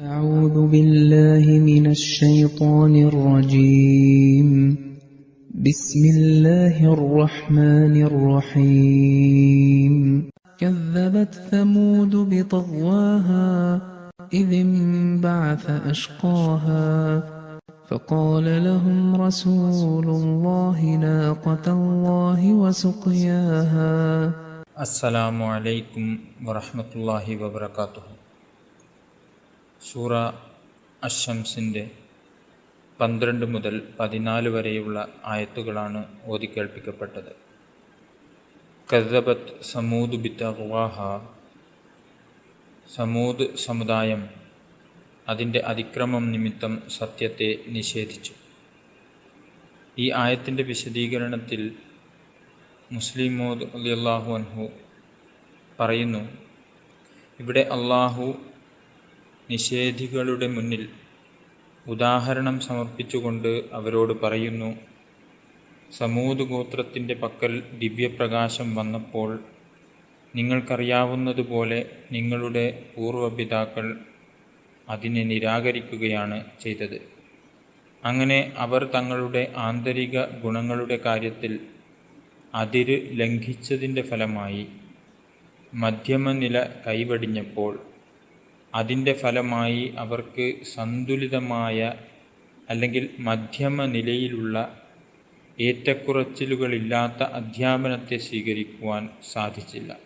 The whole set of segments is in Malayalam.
أعوذ بالله من الشيطان الرجيم. بسم الله الرحمن الرحيم. كذبت ثمود بطغواها إذ انبعث أشقاها فقال لهم رسول الله ناقة الله وسقياها. السلام عليكم ورحمة الله وبركاته. സൂറ അഷംസിന്റെ പന്ത്രണ്ട് മുതൽ പതിനാല് വരെയുള്ള ആയത്തുകളാണ് ഓതിക്കേൾപ്പിക്കപ്പെട്ടത് കദബത്ത് സമൂദ് ബിത്തവാഹ സമൂദ് സമുദായം അതിന്റെ അതിക്രമം നിമിത്തം സത്യത്തെ നിഷേധിച്ചു. ഈ ആയത്തിന്റെ വിശദീകരണത്തിൽ മുസ്ലിം മോദ് അലി അള്ളാഹു അൻഹു പറയുന്നു ഇവിടെ അള്ളാഹു നിഷേധികളുടെ മുന്നിൽ ഉദാഹരണം സമർപ്പിച്ചുകൊണ്ട് അവരോട് പറയുന്നു സമൂത് ഗോത്രത്തിന്റെ പക്കൽ ദിവ്യപ്രകാശം വന്നപ്പോൾ നിങ്ങൾക്കറിയാവുന്നതുപോലെ നിങ്ങളുടെ പൂർവപിതാക്കൾ അതിനെ നിരാകരിക്കുകയാണ് ചെയ്തത്. അങ്ങനെ അവർ തങ്ങളുടെ ആന്തരിക ഗുണങ്ങളുടെ കാര്യത്തിൽ അതിര് ലംഘിച്ചതിന്റെ ഫലമായി മധ്യമനില കൈവടിഞ്ഞപ്പോൾ അതിന്റെ ഫലമായി അവർക്ക് സന്തുലിതമായ അല്ലെങ്കിൽ മധ്യമ നിലയിലുള്ള ഏറ്റക്കുറച്ചിലുകളില്ലാത്ത അധ്യാപനത്തെ സ്വീകരിക്കുവാൻ സാധിച്ചില്ല.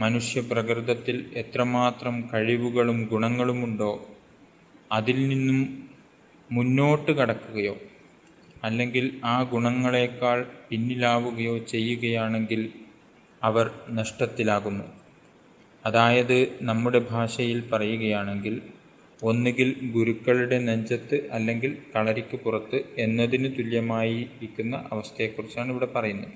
മനുഷ്യപ്രകൃതത്തിൽ എത്രമാത്രം കഴിവുകളും ഗുണങ്ങളുമുണ്ടോ അതിൽ നിന്നും മുന്നോട്ട് കടക്കുകയോ അല്ലെങ്കിൽ ആ ഗുണങ്ങളെക്കാൾ പിന്നിലാവുകയോ ചെയ്യുകയാണെങ്കിൽ അവർ നഷ്ടത്തിലാകുന്നു. അതായത് നമ്മുടെ ഭാഷയിൽ പറയുകയാണെങ്കിൽ ഒന്നുകിൽ ഗുരുക്കളുടെ നെഞ്ചത്ത് അല്ലെങ്കിൽ കളരിക്ക് പുറത്ത് എന്നതിന് തുല്യമായി ഇരിക്കുന്ന അവസ്ഥയെക്കുറിച്ചാണ് ഇവിടെ പറയുന്നത്.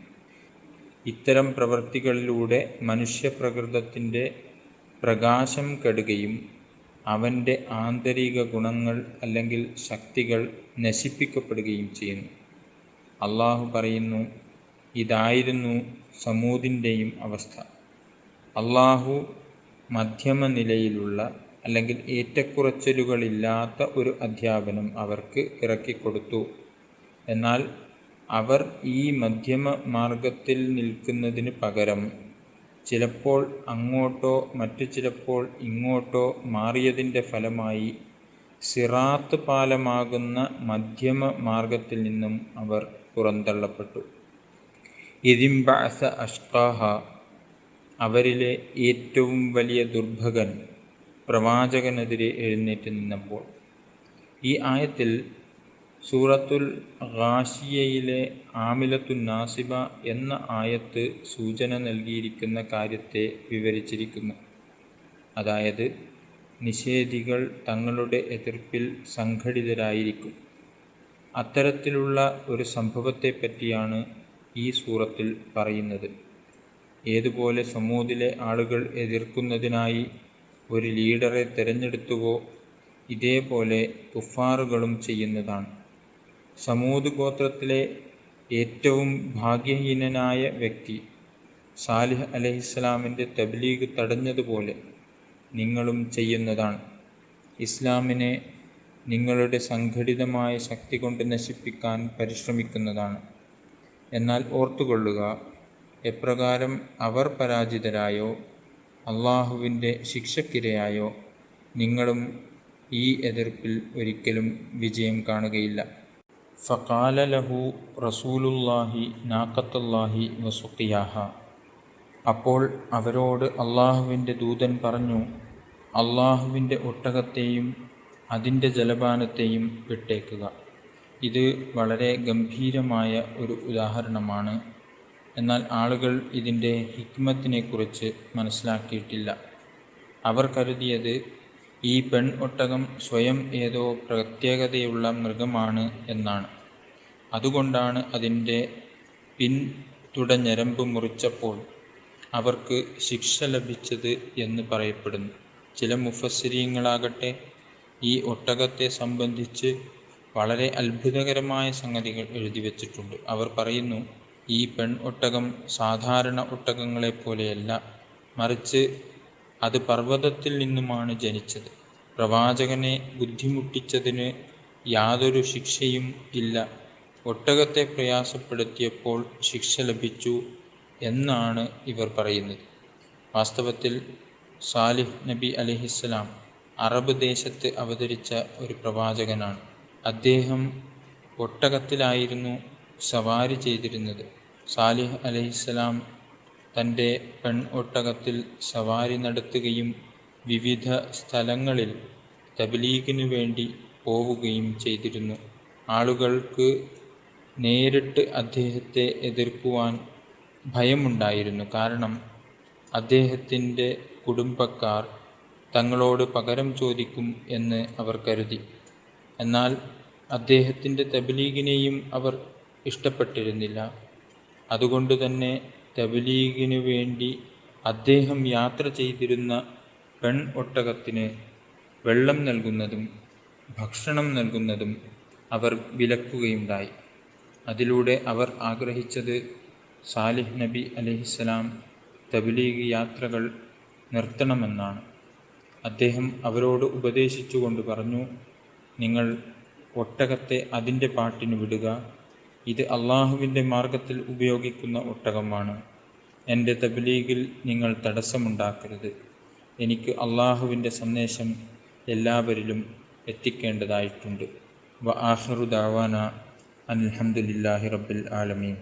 ഇത്തരം പ്രവൃത്തികളിലൂടെ മനുഷ്യപ്രകൃതത്തിന്റെ പ്രകാശം കെടുകയും അവന്റെ ആന്തരിക ഗുണങ്ങൾ അല്ലെങ്കിൽ ശക്തികൾ നശിപ്പിക്കപ്പെടുകയും ചെയ്യുന്നു. അള്ളാഹു പറയുന്നു ഇതായിരുന്നു സമൂതിന്റെയും അവസ്ഥ. അള്ളാഹു മധ്യമ നിലയിലുള്ള അല്ലെങ്കിൽ ഏറ്റക്കുറച്ചിലുകളില്ലാത്ത ഒരു അധ്യാപനം അവർക്ക് ഇറക്കിക്കൊടുത്തു. എന്നാൽ അവർ ഈ മധ്യമ മാർഗത്തിൽ നിൽക്കുന്നതിന് പകരം ചിലപ്പോൾ അങ്ങോട്ടോ മറ്റു ചിലപ്പോൾ ഇങ്ങോട്ടോ മാറിയതിന്റെ ഫലമായി സിറാത്ത് പാലമാകുന്ന മധ്യമ മാർഗത്തിൽ നിന്നും അവർ പുറന്തള്ളപ്പെട്ടു. ഇതിംബഅസ അഷ്കാഹ അവരിലെ ഏറ്റവും വലിയ ദുർഭകൻ പ്രവാചകനെതിരെ എഴുന്നേറ്റ് നിന്നപ്പോൾ ഈ ആയത്തിൽ സൂറത്തുൽ റാഷിയയിലെ ആമിലത്തുൻ നാസിബ എന്ന ആയത്ത് സൂചന നൽകിയിരിക്കുന്ന കാര്യത്തെ വിവരിച്ചിരിക്കുന്നു. അതായത് നിഷേധികൾ തങ്ങളുടെ എതിർപ്പിൽ സംഘടിതരായിരിക്കും. അത്തരത്തിലുള്ള ഒരു സംഭവത്തെപ്പറ്റിയാണ് ഈ സൂറത്തിൽ പറയുന്നത്. ഏതുപോലെ സമൂതിലെ ആളുകൾ എതിർക്കുന്നതിനായി ഒരു ലീഡറെ തിരഞ്ഞെടുത്തുവോ ഇതേപോലെ കുഫാറുകളും ചെയ്യുന്നതാണ്. സമൂത് ഗോത്രത്തിലെ ഏറ്റവും ഭാഗ്യഹീനനായ വ്യക്തി സാലിഹ് അലഹിസ്ലാമിന്റെ തബ്ലീഗ് തടഞ്ഞതുപോലെ നിങ്ങളും ചെയ്യുന്നതാണ്. ഇസ്ലാമിനെ നിങ്ങളുടെ സംഘടിതമായ ശക്തി കൊണ്ട് നശിപ്പിക്കാൻ പരിശ്രമിക്കുന്നതാണ്. എന്നാൽ ഓർത്തുകൊള്ളുക എപ്രകാരം അവർ പരാജിതരായോ അള്ളാഹുവിന്റെ ശിക്ഷക്കിരയായോ നിങ്ങളും ഈ എതിർപ്പിൽ ഒരിക്കലും വിജയം കാണുകയില്ല. ഫക്കാല ലഹു റസൂലുല്ലാഹി നാക്കത്തുല്ലാഹി വസുഖിയാഹ. അപ്പോൾ അവരോട് അള്ളാഹുവിന്റെ ദൂതൻ പറഞ്ഞു അള്ളാഹുവിന്റെ ഒട്ടകത്തെയും അതിന്റെ ജലപാനത്തെയും വിട്ടേക്കുക. ഇത് വളരെ ഗംഭീരമായ ഒരു ഉദാഹരണമാണ്. എന്നാൽ ആളുകൾ ഇതിന്റെ ഹിക്മത്തിനെക്കുറിച്ച് മനസ്സിലാക്കിയിട്ടില്ല. അവർ കരുതിയത് ഈ പെൺ ഒട്ടകം സ്വയം ഏതോ പ്രത്യേകതയുള്ള മൃഗമാണ് എന്നാണ്. അതുകൊണ്ടാണ് അതിന്റെ പിൻതുടഞ്ഞരമ്പ് മുറിച്ചപ്പോൾ അവർക്ക് ശിക്ഷ ലഭിച്ചത് എന്ന് പറയപ്പെടുന്നു. ചില മുഫസ്സിരീങ്ങളാകട്ടെ ഈ ഒട്ടകത്തെ സംബന്ധിച്ച് വളരെ അത്ഭുതകരമായ സംഗതികൾ എഴുതി വച്ചിട്ടുണ്ട്. അവർ പറയുന്നു ഈ പെൺ ഒട്ടകം സാധാരണ ഒട്ടകങ്ങളെപ്പോലെയല്ല മറിച്ച് അത് പർവതത്തിൽ നിന്നുമാണ് ജനിച്ചത്. പ്രവാചകനെ ബുദ്ധിമുട്ടിച്ചതിന് യാതൊരു ശിക്ഷയും ഇല്ല. ഒട്ടകത്തെ പ്രയാസപ്പെടുത്തിയപ്പോൾ ശിക്ഷ ലഭിച്ചു എന്നാണ് ഇവർ പറയുന്നത്. വാസ്തവത്തിൽ സാലിഹ് നബി അലഹിസ്സലാം അറബ് ദേശത്ത് അവതരിച്ച ഒരു പ്രവാചകനാണ്. അദ്ദേഹം ഒട്ടകത്തിലായിരുന്നു സവാരി ചെയ്തിരുന്നത്. സാലിഹ് അലഹിസ്സലാം തന്റെ പെൺ ഒട്ടകത്തിൽ സവാരി നടത്തുകയും വിവിധ സ്ഥലങ്ങളിൽ തബ്ലീഗിനു വേണ്ടി പോവുകയും ചെയ്തിരുന്നു. ആളുകൾക്ക് നേരിട്ട് അദ്ദേഹത്തെ എതിർക്കുവാൻ ഭയമുണ്ടായിരുന്നു. കാരണം അദ്ദേഹത്തിന്റെ കുടുംബക്കാർ തങ്ങളോട് പകരം ചോദിക്കും എന്ന് അവർ കരുതി. എന്നാൽ അദ്ദേഹത്തിന്റെ തബ്ലീഗിനെയും അവർ ഇഷ്ടപ്പെട്ടിരുന്നില്ല. അതുകൊണ്ട് തന്നെ തബ്ലീഗിനു വേണ്ടി അദ്ദേഹം യാത്ര ചെയ്തിരുന്ന പെൺ ഒട്ടകത്തിന് വെള്ളം നൽകുന്നതും ഭക്ഷണം നൽകുന്നതും അവർ വിലക്കുകയുണ്ടായി. അതിലൂടെ അവർ ആഗ്രഹിച്ചത് സാലിഹ് നബി അലഹിസ്സലാം തബ്ലീഗ് യാത്രകൾ നിർത്തണമെന്നാണ്. അദ്ദേഹം അവരോട് ഉപദേശിച്ചുകൊണ്ട് പറഞ്ഞു നിങ്ങൾ ഒട്ടകത്തെ അതിന്റെ പാട്ടിന് വിടുക ഇത് അള്ളാഹുവിന്റെ മാർഗത്തിൽ ഉപയോഗിക്കുന്ന ഒട്ടകമാണ്. എന്റെ തബ്ലീഗിൽ നിങ്ങൾ തടസ്സമുണ്ടാക്കരുത്. എനിക്ക് അള്ളാഹുവിന്റെ സന്ദേശം എല്ലാവരിലും എത്തിക്കേണ്ടതായിട്ടുണ്ട്. വ ആഹിറു ദാവാന അൽഹംദുലില്ലാഹി റബ്ബിൽ ആലമീൻ.